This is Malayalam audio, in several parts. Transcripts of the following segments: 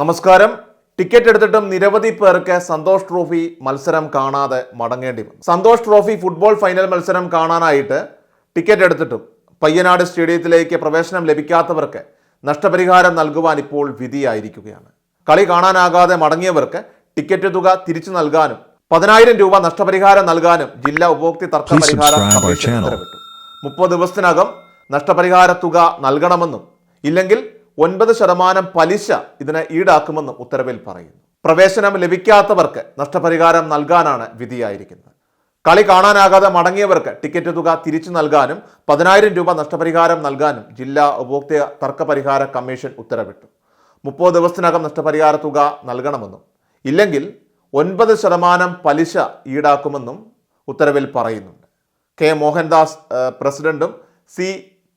നമസ്കാരം. ടിക്കറ്റ് എടുത്തിട്ടും നിരവധി പേർക്ക് സന്തോഷ് ട്രോഫി മത്സരം കാണാതെ മടങ്ങേണ്ടി വന്നു. സന്തോഷ് ട്രോഫി ഫുട്ബോൾ ഫൈനൽ മത്സരം കാണാനായിട്ട് ടിക്കറ്റ് എടുത്തിട്ടും പയ്യനാട് സ്റ്റേഡിയത്തിലേക്ക് പ്രവേശനം ലഭിക്കാത്തവർക്ക് നഷ്ടപരിഹാരം നൽകുവാൻ ഇപ്പോൾ വിധിയായിരിക്കുകയാണ്. കളി കാണാനാകാതെ മടങ്ങിയവർക്ക് ടിക്കറ്റ് തുക തിരിച്ചു നൽകാനും പതിനായിരം രൂപ നഷ്ടപരിഹാരം നൽകാനും ജില്ലാ ഉപഭോക്തൃ തർക്ക പരിഹാര. ഉത്തരവിട്ടു. മുപ്പത് ദിവസത്തിനകം നഷ്ടപരിഹാര തുക നൽകണമെന്നും ഇല്ലെങ്കിൽ ഒൻപത് ശതമാനം പലിശ ഇതിനെ ഈടാക്കുമെന്നും ഉത്തരവിൽ പറയുന്നു. പ്രവേശനം ലഭിക്കാത്തവർക്ക് നഷ്ടപരിഹാരം നൽകാനാണ് വിധിയായിരിക്കുന്നത്. കളി കാണാനാകാതെ മടങ്ങിയവർക്ക് ടിക്കറ്റ് തുക തിരിച്ചു നൽകാനും പതിനായിരം രൂപ നഷ്ടപരിഹാരം നൽകാനും ജില്ലാ ഉപഭോക്തൃ തർക്കപരിഹാര കമ്മീഷൻ ഉത്തരവിട്ടു. മുപ്പത് ദിവസത്തിനകം നഷ്ടപരിഹാര തുക നൽകണമെന്നും ഇല്ലെങ്കിൽ ഒൻപത് ശതമാനം പലിശ ഈടാക്കുമെന്നും ഉത്തരവിൽ പറയുന്നുണ്ട്. കെ മോഹൻദാസ് പ്രസിഡന്റും C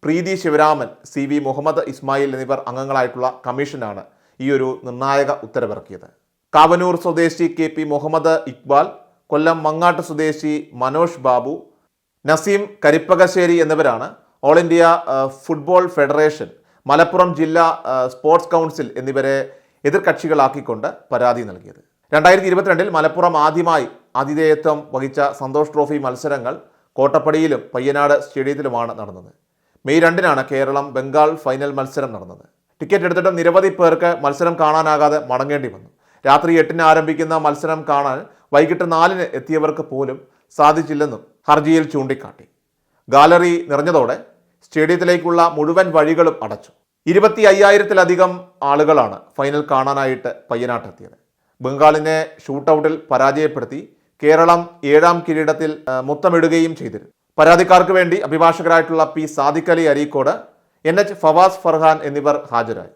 Preethi Sivaraman C V Muhammad Ismail എന്നിവർ അംഗങ്ങളായിട്ടുള്ള കമ്മീഷനാണ് ഈ ഒരു നിർണായക ഉത്തരവിറക്കിയത്. കാവനൂർ സ്വദേശി കെ പി മുഹമ്മദ് ഇക്ബാൽ കൊല്ലം മങ്ങാട്ട് സ്വദേശി മനോജ് ബാബു നസീം കരിപ്പകശ്ശേരി എന്നിവരാണ് All India Football Federation Malappuram ജില്ലാ സ്പോർട്സ് കൗൺസിൽ എന്നിവരെ എതിർകക്ഷികളാക്കിക്കൊണ്ട് പരാതി നൽകിയത്. രണ്ടായിരത്തി ഇരുപത്തിരണ്ടിൽ മലപ്പുറം ആദ്യമായി ആതിഥേയത്വം വഹിച്ച സന്തോഷ് ട്രോഫി മത്സരങ്ങൾ കോട്ടപ്പടിയിലും പയ്യനാട് സ്റ്റേഡിയത്തിലുമാണ് നടന്നത്. മെയ് രണ്ടിനാണ് കേരളം ബംഗാൾ ഫൈനൽ മത്സരം നടന്നത്. ടിക്കറ്റ് എടുത്തിട്ടും നിരവധി പേർക്ക് മത്സരം കാണാനാകാതെ മടങ്ങേണ്ടി വന്നു. രാത്രി എട്ടിന് ആരംഭിക്കുന്ന മത്സരം കാണാൻ വൈകിട്ട് നാലിന് എത്തിയവർക്ക് പോലും സാധിച്ചില്ലെന്നും ഹർജിയിൽ ചൂണ്ടിക്കാട്ടി. ഗാലറി നിറഞ്ഞതോടെ സ്റ്റേഡിയത്തിലേക്കുള്ള മുഴുവൻ വഴികളും അടച്ചു. ഇരുപത്തി അയ്യായിരത്തിലധികം ആളുകളാണ് ഫൈനൽ കാണാനായിട്ട് പയ്യനാട്ടെത്തിയത്. ബംഗാളിനെ ഷൂട്ടൌട്ടിൽ പരാജയപ്പെടുത്തി കേരളം ഏഴാം കിരീടത്തിൽ മുത്തമിടുകയും ചെയ്തിരുന്നു. പരാതിക്കാർക്ക് വേണ്ടി അഭിഭാഷകരായിട്ടുള്ള P Sadiq Ali Areekode N H Fawaz Farhan എന്നിവർ ഹാജരായി.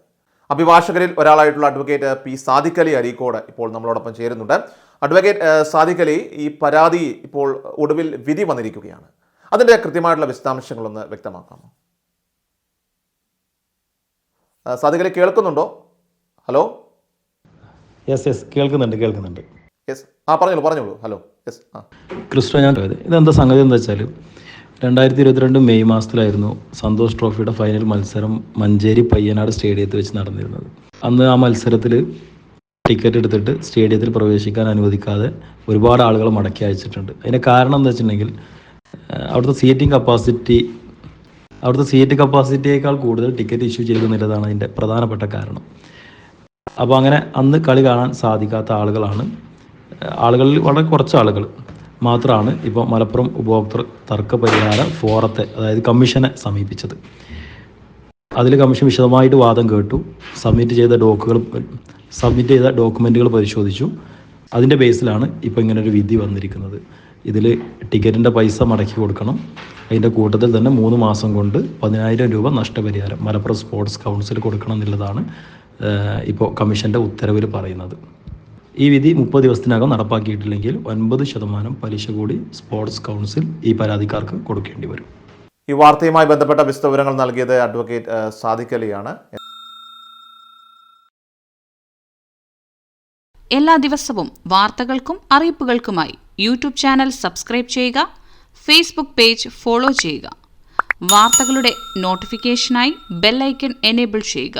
അഭിഭാഷകരിൽ ഒരാളായിട്ടുള്ള അഡ്വക്കേറ്റ് പി സാദിഖ് അലി അരീക്കോട് ഇപ്പോൾ നമ്മളോടൊപ്പം ചേരുന്നുണ്ട്. അഡ്വക്കേറ്റ് സാദിഖ് അലി ഈ പരാതി ഇപ്പോൾ ഒടുവിൽ വിധി വന്നിരിക്കുകയാണ്. അതിന്റെ കൃത്യമായിട്ടുള്ള വിശദാംശങ്ങളൊന്ന് വ്യക്തമാക്കാമോ? സാദിഖ് അലി കേൾക്കുന്നുണ്ടോ? ഹലോ? യെസ് യെസ് കേൾക്കുന്നുണ്ട് കേൾക്കുന്നുണ്ട്. യെസ് ആ പറഞ്ഞോളൂ പറഞ്ഞോളൂ. ഹലോ യെസ് ആ. ക്രിസ്റ്റോ ഞാൻ ഇതെന്താ സംഗതി എന്താ വെച്ചാൽ രണ്ടായിരത്തി ഇരുപത്തിരണ്ട് മെയ് മാസത്തിലായിരുന്നു സന്തോഷ് ട്രോഫിയുടെ ഫൈനൽ മത്സരം മഞ്ചേരി പയ്യനാട് സ്റ്റേഡിയത്തിൽ വെച്ച് നടന്നിരുന്നത്. അന്ന് ആ മത്സരത്തിൽ ടിക്കറ്റ് എടുത്തിട്ട് സ്റ്റേഡിയത്തിൽ പ്രവേശിക്കാൻ അനുവദിക്കാതെ ഒരുപാട് ആളുകൾ മടക്കി അയച്ചിട്ടുണ്ട്. അതിന്റെ കാരണം എന്താ വെച്ചിട്ടുണ്ടെങ്കിൽ അവിടുത്തെ സീറ്റിംഗ് കപ്പാസിറ്റി അവിടുത്തെ സീറ്റ് കപ്പാസിറ്റിയേക്കാൾ കൂടുതൽ ടിക്കറ്റ് ഇഷ്യൂ ചെയ്തു എന്നുള്ളതാണ് അതിന്റെ പ്രധാനപ്പെട്ട കാരണം. അപ്പോൾ അങ്ങനെ അന്ന് കളി കാണാൻ സാധിക്കാത്ത ആളുകളാണ് ആളുകളിൽ വളരെ കുറച്ച് ആളുകൾ മാത്രമാണ് ഇപ്പോൾ മലപ്പുറം ഉപഭോക്തൃ തർക്ക പരിഹാര ഫോറത്തെ അതായത് കമ്മീഷനെ സമീപിച്ചത്. അതിൽ കമ്മീഷൻ വിശദമായിട്ട് വാദം കേട്ടു. സബ്മിറ്റ് ചെയ്ത ഡോക്കുകൾ സബ്മിറ്റ് ചെയ്ത ഡോക്യുമെന്റുകൾ പരിശോധിച്ചു. അതിന്റെ ബേസിലാണ് ഇപ്പോൾ ഒരു വിധി വന്നിരിക്കുന്നത്. ഇതിൽ ടിക്കറ്റിന്റെ പൈസ മടക്കി കൊടുക്കണം. അതിന്റെ കൂട്ടത്തിൽ തന്നെ മൂന്ന് മാസം കൊണ്ട് പതിനായിരം രൂപ നഷ്ടപരിഹാരം മലപ്പുറം സ്പോർട്സ് കൗൺസിൽ കൊടുക്കണം എന്നുള്ളതാണ് ഇപ്പോൾ കമ്മീഷന്റെ ഉത്തരവിൽ പറയുന്നത്. ഈ വിധി മുപ്പത് ദിവസത്തിനകം നടപ്പാക്കിയിട്ടില്ലെങ്കിൽ ഒൻപത് ശതമാനം പലിശ കൂടി സ്പോർട്സ് കൗൺസിൽ ഈ പരാതിക്കാർക്ക് കൊടുക്കേണ്ടി വരും. ഈ വാർത്തയുമായി ബന്ധപ്പെട്ട വിശദവിവരങ്ങൾ നൽകിയത് അഡ്വക്കേറ്റ് സാധിക്കലിയാണ് സാദിഖ് അലിയാണ്. എല്ലാ ദിവസവും വാർത്തകൾക്കും അറിയിപ്പുകൾക്കുമായി യൂട്യൂബ് ചാനൽ സബ്സ്ക്രൈബ് ചെയ്യുക ഫേസ്ബുക്ക് പേജ് ഫോളോ ചെയ്യുക. വാർത്തകളുടെ നോട്ടിഫിക്കേഷനായി ബെല്ലൈക്കൺ എനേബിൾ ചെയ്യുക.